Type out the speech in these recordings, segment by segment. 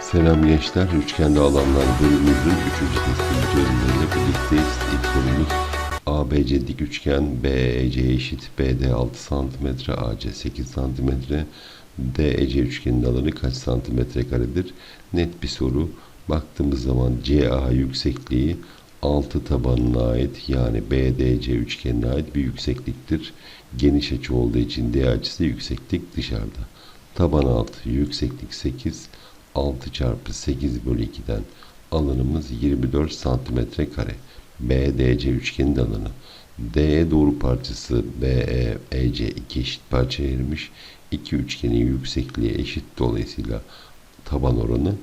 Selam gençler. Üçgende alanlar bölümümüzün 3. testini çözümleriyle birlikteyiz. İlk sorumuz ABC dik üçgen BEC eşit BD 6 cm, AC 8 cm, DEC üçgenin alanı kaç santimetre karedir? Net bir soru. Baktığımız zaman CA yüksekliği 6 tabanına ait yani BDC üçgenine ait bir yüksekliktir. Geniş açı olduğu için D açısı yükseklik dışarıda. Taban 6, yükseklik 8, 6 çarpı 8 bölü 2'den alanımız 24 santimetre kare. BDC üçgenin alanı. DE doğru parçası BE, EC iki eşit parçaya ayırmış. İki üçgenin yüksekliği eşit dolayısıyla taban oranı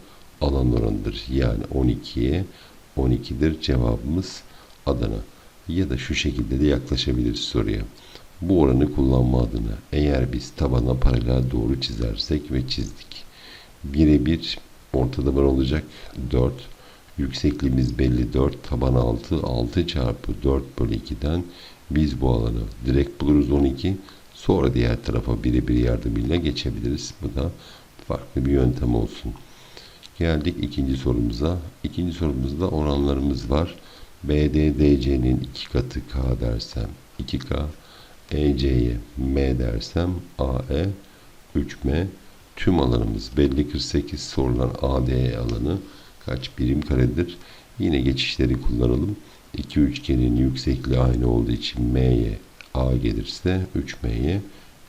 alan oranıdır. Yani 12'ye 12'dir cevabımız Adana. Ya da şu şekilde de yaklaşabiliriz soruya. Bu oranı kullanma adına eğer biz tabana paralel doğru çizersek ve çizdik. Birebir ortada var olacak 4. Yüksekliğimiz belli 4. Taban 6. 6 çarpı 4 bölü 2'den biz bu alanı direkt buluruz 12. Sonra diğer tarafa birebir yardımıyla geçebiliriz. Bu da farklı bir yöntem olsun. Geldik ikinci sorumuza. İkinci sorumuzda oranlarımız var. BDDC'nin 2 katı K dersem 2K, EC'ye M dersem AE 3M. Tüm alanımız belli 48 sorulan ADE alanı kaç birim karedir? Yine geçişleri kullanalım. İki üçgenin yüksekliği aynı olduğu için M'ye A gelirse 3M'ye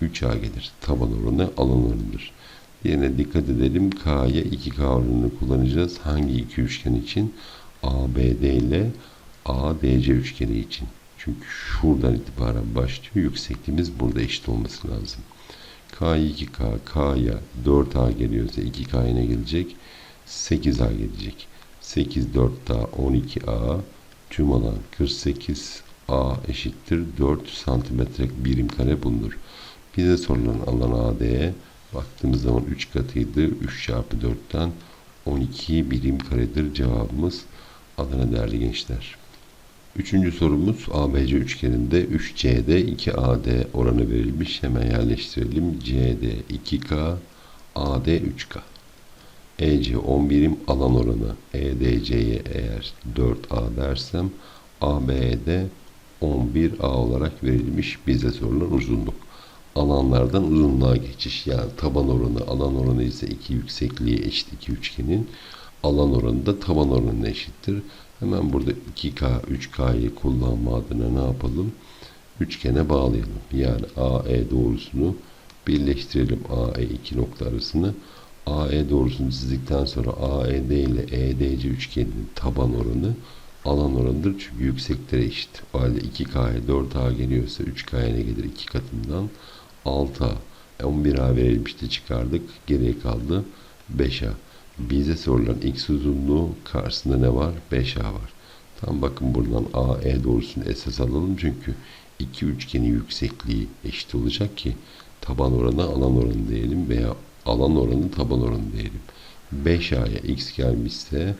3A gelir. Taban oranı alan oranıdır. Diğerine dikkat edelim. K'ya 2K oranını kullanacağız. Hangi iki üçgen için? ABD ile ADC üçgeni için. Çünkü şuradan itibaren başlıyor. Yüksekliğimiz burada eşit olması lazım. K'ya 2K, K'ya 4A geliyorsa 2K yine gelecek. 8A gelecek. 8 4 daha 12A tüm alan 48 A eşittir 4 santimetre birim kare bulunur. Bize sorulan alan AD'ye baktığımız zaman 3 katıydı. 3 çarpı 4'ten 12 birim karedir cevabımız Adana değerli gençler. Üçüncü sorumuz ABC üçgeninde 3CD 2AD oranı verilmiş. Hemen yerleştirelim. CD 2K, AD 3K. EC 10 birim alan oranı EDC'ye eğer 4A dersem AB'de 11A olarak verilmiş bize sorulan uzunluk. Alanlardan uzunluğa geçiş yani taban oranı alan oranı ise iki yüksekliği eşit iki üçgenin alan oranı da taban oranına eşittir. Hemen burada 2K, 3K'yı kullanma adına ne yapalım? Üçgene bağlayalım. Yani AE doğrusunu birleştirelim. AE iki nokta arasını. AE doğrusunu çizdikten sonra AED ile EDC üçgeninin taban oranı alan oranıdır. Çünkü yükseklere eşit. O halde 2K'ya 4A geliyorsa 3K'ya ne gelir? 2 katından 6A. 11A verilmişti çıkardık. Geriye kaldı 5A. Bize sorulan x uzunluğu karşısında ne var? 5A var. Tam bakın buradan AE doğrusunu esas alalım çünkü iki üçgenin yüksekliği eşit olacak ki taban oranı alan oranı diyelim veya alan oranı taban oranı diyelim. 5A'ya x gelmişse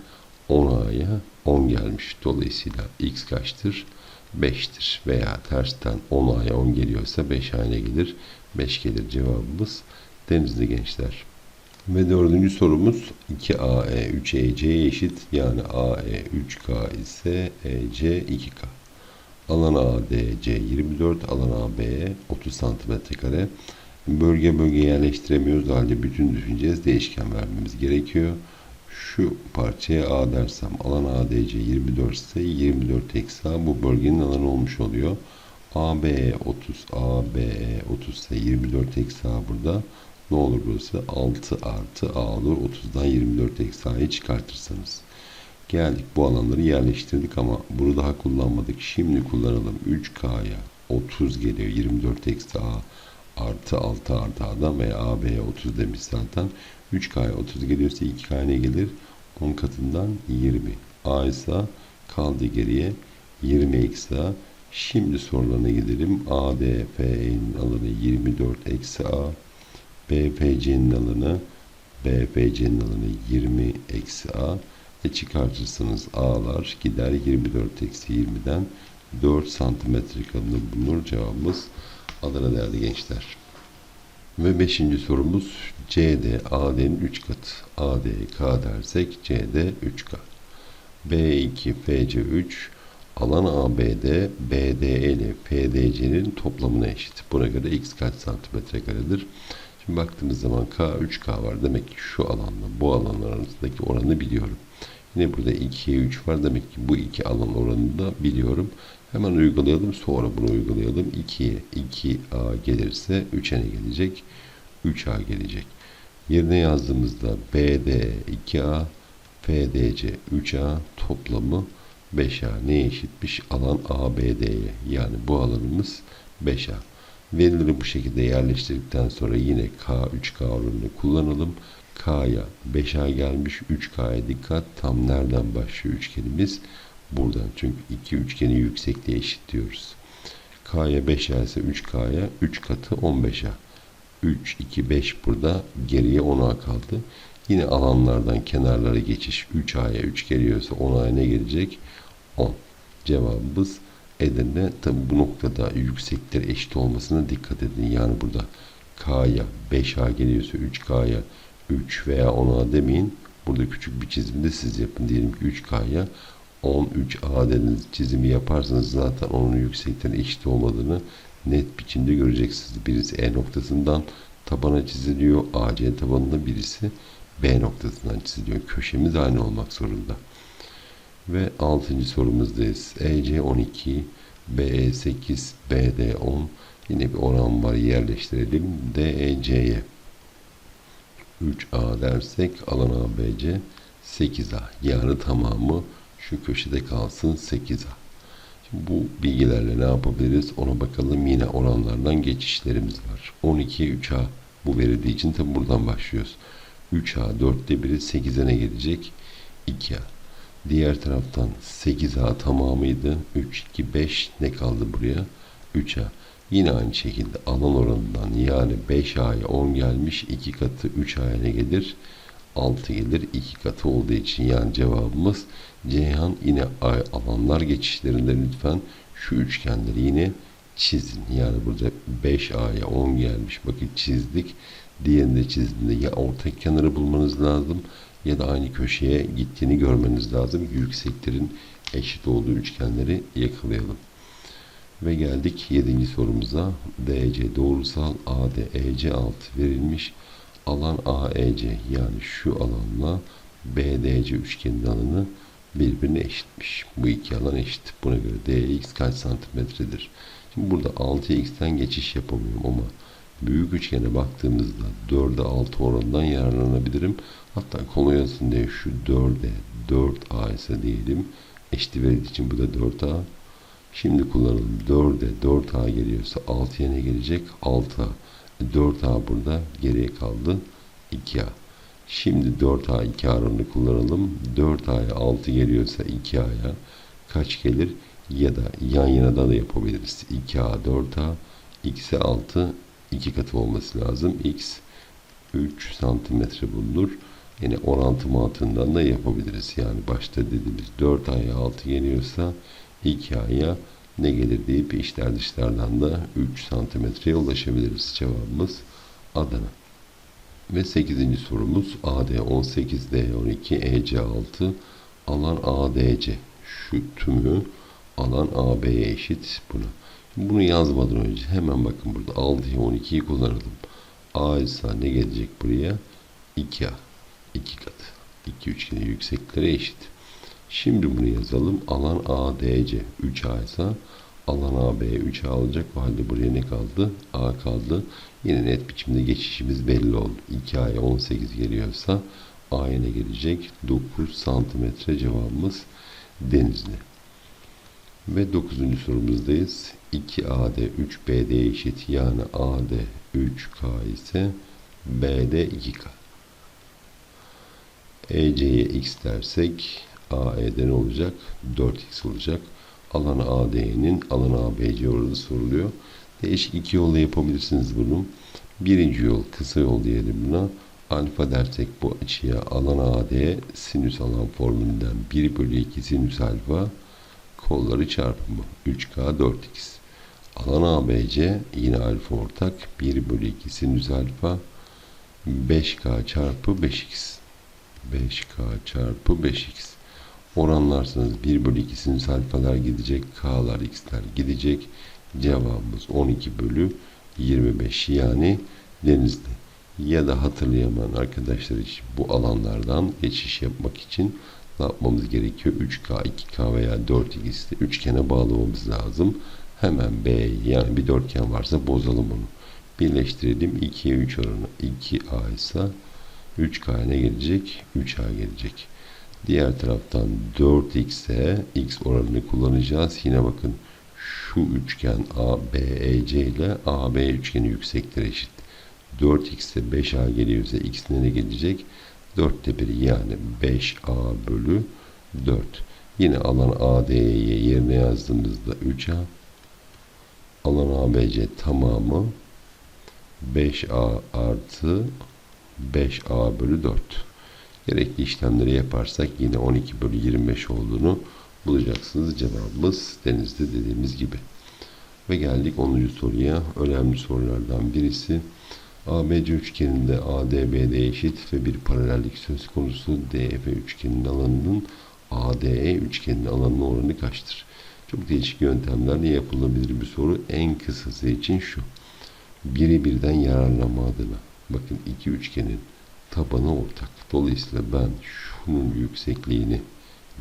10A'ya 10 gelmiş. Dolayısıyla x kaçtır? 5'tir. Veya tersten 10A'ya 10 geliyorsa 5A ne gelir? 5 gelir cevabımız. Denizli gençler. Ve dördüncü sorumuz 2AE 3EC'ye eşit. Yani AE 3K ise EC 2K. Alan ADC 24, alan AB'ye 30 cm kare. Bölge bölge yerleştiremiyoruz. Halde bütün düşüneceğiz. Değişken vermemiz gerekiyor. Şu parçaya A dersem alan ADC 24 ise 24 eksi A bu bölgenin alanı olmuş oluyor. AB'ye 30, AB'ye 30 ise 24 eksi A burada. Ne olur burası? 6 artı A olur. 30'dan 24 eksi A'yı çıkartırsanız. Geldik bu alanları yerleştirdik ama bunu daha kullanmadık. Şimdi kullanalım. 3K'ya 30 geliyor. 24 eksi A artı 6 artı A'dan veya AB'ye 30 demiş zaten. 3K'ya 30 geliyorsa 2K ne gelir? 10 katından 20. A ise kaldı geriye 20 eksi A. Şimdi sorularına gidelim. ADF'nin alanı 24 eksi A. BFC'nin alanı BFC'nin alanı 20 eksi A. E çıkartırsanız A'lar gider 24 eksi 20'den 4 santimetre kalınlığı bulunur. Cevabımız Adana değerli gençler. Ve beşinci sorumuz CD AD'nin 3 katı. AD K dersek CD 3K. B2 FC 3 alan ABD BD ile PDC'nin toplamına eşit. Buna göre x kaç santimetre karedir? Şimdi baktığımız zaman K 3K var. Demek ki şu alanla bu alanlar arasındaki oranı biliyorum. Yine burada 2'ye 3 var. Demek ki bu iki alan oranını da biliyorum. Hemen uygulayalım. Sonra bunu uygulayalım. 2'ye 2A gelirse 3'e ne gelecek? 3A gelecek. Yerine yazdığımızda BD 2A, FDC 3A toplamı 5A neye eşitmiş? Alan ABD'ye. Yani bu alanımız 5A. Verileri bu şekilde yerleştirdikten sonra yine K 3K oranını kullanalım. K'ya 5A gelmiş. 3K'ya dikkat. Tam nereden başlıyor üçgenimiz? Buradan. Çünkü iki üçgenin yüksekliği eşit diyoruz. K'ya 5A ise 3K'ya 3 katı 15A. 3, 2, 5 burada. Geriye 10A kaldı. Yine alanlardan kenarlara geçiş 3A'ya 3 geliyorsa 10A'ya ne gelecek? 10. Cevabımız Edirne. Tabi bu noktada yükseklikler eşit olmasına dikkat edin. Yani burada K'ya 5A geliyorsa 3K'ya 3 veya 10A demeyin. Burada küçük bir çizimde siz yapın. Diyelim ki 3K'ya 13A dediğiniz çizimi yaparsanız zaten onun yüksekliklerin eşit olmadığını net biçimde göreceksiniz. Birisi E noktasından tabana çiziliyor. AC tabanında birisi B noktasından çiziliyor. Köşemiz aynı olmak zorunda. Ve 6. sorumuzdayız. EC 12, BE 8, BD 10. Yine bir oran var yerleştirelim. DEC'ye 3A dersek alan ABC 8A. Yani tamamı şu köşede kalsın 8A. Şimdi bu bilgilerle ne yapabiliriz ona bakalım. Yine oranlardan geçişlerimiz var. 12'ye 3A bu verildiği için tabi buradan başlıyoruz. 3A 4'te 1'i 8'e ne gelecek? 2A. Diğer taraftan 8A tamamıydı. 3, 2, 5 ne kaldı buraya? 3A. Yine aynı şekilde alan oranından yani 5A'ya 10 gelmiş. 2 katı 3A'ya ne gelir? 6 gelir. 2 katı olduğu için yani cevabımız Ceyhan yine alanlar geçişlerinde lütfen şu üçgenleri yine çizin. Yani burada 5A'ya 10 gelmiş. Bakın çizdik. Diğerini de çizdiğinde ya ortak kenarı bulmanız lazım ya da aynı köşeye gittiğini görmeniz lazım. Yükseklerin eşit olduğu üçgenleri yakalayalım. Ve geldik 7. sorumuza. DC doğrusal ADEC altı verilmiş. Alan AEC yani şu alanla BDC üçgenin alanı birbirine eşitmiş. Bu iki alan eşit. Buna göre DX kaç santimetredir? Şimdi burada 6x'ten geçiş yapamıyorum ama büyük üçgene baktığımızda 4'e 6 oranından yararlanabilirim. Hatta olsun diye şu 4'e 4a ise diyelim. Eşit verildiği için bu da 4a. Şimdi kullanalım. 4'e 4a geliyorsa 6'ya ne gelecek? 6a. 4a burada geriye kaldı. 2a. Şimdi 4a 2 oranını kullanalım. 4a'ya 6 geliyorsa 2a'ya kaç gelir? Ya da yan yana da yapabiliriz. 2a 4a x'e 6 2 katı olması lazım. x 3 santimetre bulunur. Yine orantı mantığından da yapabiliriz. Yani başta dediğimiz 4 aya 6 geliyorsa 2 aya ne gelir deyip içler dışlardan da 3 santimetreye ulaşabiliriz. Cevabımız Adana. Ve 8. sorumuz AD 18, D 12, EC 6, alan ADC. Şu tümü alan AB'ye eşit buna. Bunu yazmadan önce hemen bakın burada 6'yı 12'yi kullanalım. A ise ne gelecek buraya? 2A. 2 katı. 2 üçgenin yükseklikleri eşit. Şimdi bunu yazalım. Alan ADC 3A ise alan AB 3A olacak. O halde buraya ne kaldı? A kaldı. Yine net biçimde geçişimiz belli oldu. 2A'ya 18 geliyorsa A'ya ne gelecek? 9 santimetre cevabımız Denizli. Ve 9. sorumuzdayız. 2AD 3BD eşit yani AD 3K ise BD 2K. EC'ye X dersek AE'de ne olacak? 4X olacak. Alan AD'nin alan ABC oranı soruluyor. Değişik iki yolla yapabilirsiniz bunu. Birinci yol kısa yol diyelim buna. Alfa dersek bu açıya alan AD sinüs alan formülünden 1 bölü 2 sinüs alfa kolları çarpımı 3K 4X. Alan ABC yine alfa ortak. 1 bölü 2 sinüs alfa 5K çarpı 5X. 5K çarpı 5X. Oranlarsanız 1 bölü 2 sinüs alfalar gidecek. K'lar X'ler gidecek. Cevabımız 12 bölü 25 yani denizde. Ya da hatırlayamayan arkadaşlar için bu alanlardan geçiş yapmak için ne yapmamız gerekiyor? 3K, 2K veya 4X'te üçgene bağlamamız lazım. Hemen B yani bir dörtgen varsa bozalım onu. Birleştirelim. 2'ye 3 oranı 2A ise 3K ne gelecek? 3A gelecek. Diğer taraftan 4x'e x oranını kullanacağız. Yine bakın şu üçgen ABEC ile AB üçgeni yüksekleri eşit. 4x'e 5a geliyorsa x ne gelecek? 4'te 1 yani 5a bölü 4. Yine alan AD'ye yerine yazdığımızda 3a. Alan ABC tamamı 5a artı 5a bölü 4. Gerekli işlemleri yaparsak yine 12 bölü 25 olduğunu bulacaksınız. Cevabımız denizde dediğimiz gibi. Ve geldik 10. soruya. Önemli sorulardan birisi. ABC üçgeninde ADBD eşit ve bir paralellik söz konusu DF üçgeninin alanının ADE üçgeninin alanının oranı kaçtır? Çok değişik yöntemlerle yapılabilir bir soru. En kısası için şu. Biri birden yararlanma adına. Bakın iki üçgenin tabanı ortak. Dolayısıyla ben şunun yüksekliğini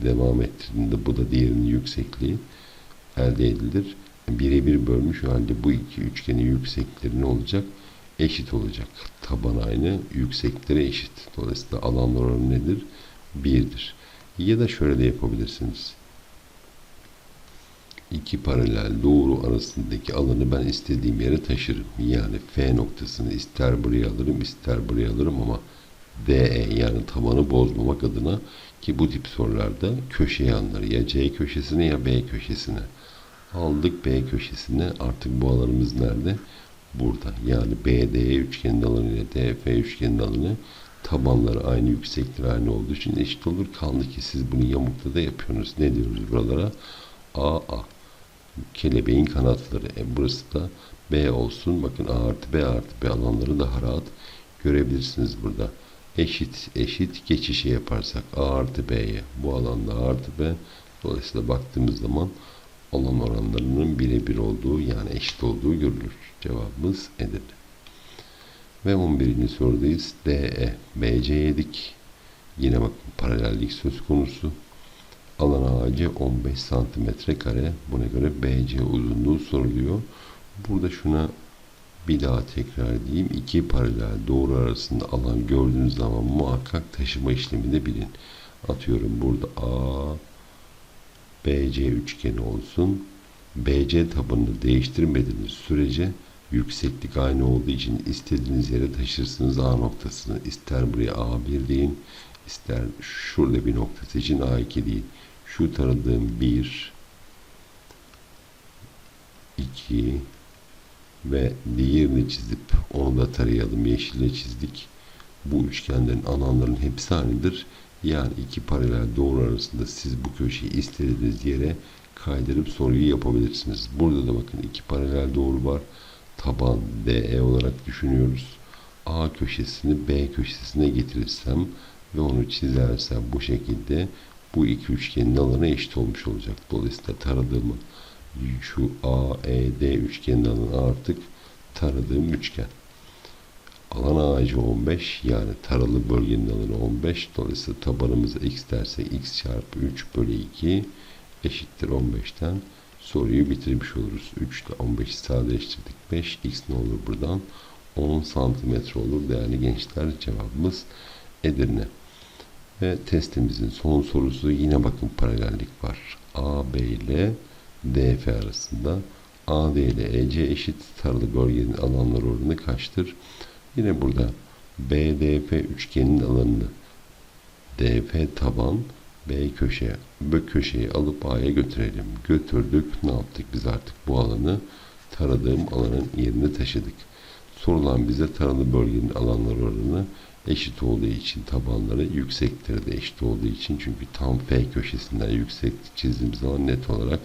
devam ettirdiğimde bu da diğerinin yüksekliği elde edilir. Birebir bölmüş halde bu iki üçgenin yüksekleri ne olacak? Eşit olacak. Taban aynı, yüksekleri eşit. Dolayısıyla alanlar oranı nedir? Birdir. Ya da şöyle de yapabilirsiniz. İki paralel doğru arasındaki alanı ben istediğim yere taşırım. Yani F noktasını ister buraya alırım ister buraya alırım ama DE yani tabanı bozmamak adına ki bu tip sorularda köşeye alınır. Ya C köşesine ya B köşesine. Aldık B köşesine. Artık bu alanımız nerede? Burada. Yani BDE üçgenin alanı ile DF üçgenin alanı tabanları aynı, yüksekleri aynı olduğu için eşit olur. Kaldı ki siz bunu yamukta da yapıyorsunuz. Ne diyoruz buralara? AA. Kelebeğin kanatları. E burası da B olsun. Bakın A artı B artı B alanları daha rahat görebilirsiniz burada eşit eşit geçişi yaparsak A artı B'ye bu alanda A artı B dolayısıyla baktığımız zaman alan oranlarının birebir olduğu yani eşit olduğu görülür. Cevabımız Edirne. Ve 11. sorudayız. DE BC'ye dik. Yine bakın paralellik söz konusu. Alan ağacı 15 santimetre kare. Buna göre BC uzunluğu soruluyor. Burada şuna bir daha tekrar diyeyim. İki paralel doğru arasında alan gördüğünüz zaman muhakkak taşıma işlemini bilin. Atıyorum burada A BC üçgeni olsun. BC tabanını değiştirmediğiniz sürece yükseklik aynı olduğu için istediğiniz yere taşırsınız A noktasını. İster buraya A1 deyin, ister şurada bir noktası için A2 deyin. Şu taradığım 1 2 ve diğerini çizip onu da tarayalım. Yeşille çizdik. Bu üçgenlerin alanların hepsi aynıdır. Yani iki paralel doğru arasında siz bu köşeyi istediğiniz yere kaydırıp soruyu yapabilirsiniz. Burada da bakın iki paralel doğru var. Taban DE olarak düşünüyoruz. A köşesini B köşesine getirirsem ve onu çizersem bu şekilde bu iki üçgenin alanı eşit olmuş olacak. Dolayısıyla taradığımı şu AED üçgenin alanı artık taradığım üçgen. Alan ağacı 15 yani taralı bölgenin alanı 15. Dolayısıyla tabanımıza x dersek x çarpı 3 bölü 2 eşittir 15'ten soruyu bitirmiş oluruz. 3 ile 15'i sadeleştirdik. 5 x ne olur buradan? 10 santimetre olur değerli gençler. Cevabımız Edirne. Ve testimizin son sorusu yine bakın paralellik var. AB ile DF arasında AD ile EC eşit taralı bölgenin alanlar oranı kaçtır? Yine burada BDF üçgenin alanını DF taban B köşeye B köşeyi alıp A'ya götürelim. Götürdük. Ne yaptık biz artık bu alanı taradığım alanın yerine taşıdık. Sorulan bize taralı bölgenin alanlar oranı eşit olduğu için tabanları yüksekleri de eşit olduğu için çünkü tam F köşesinden yüksek çizdiğimiz zaman net olarak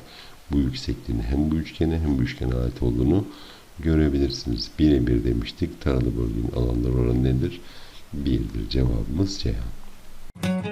bu yüksekliğini hem bu üçgene hem bu üçgene ait olduğunu görebilirsiniz. Birebir demiştik. Taralı bölgenin alanları oranı nedir? Birdir. Cevabımız Ceyhan.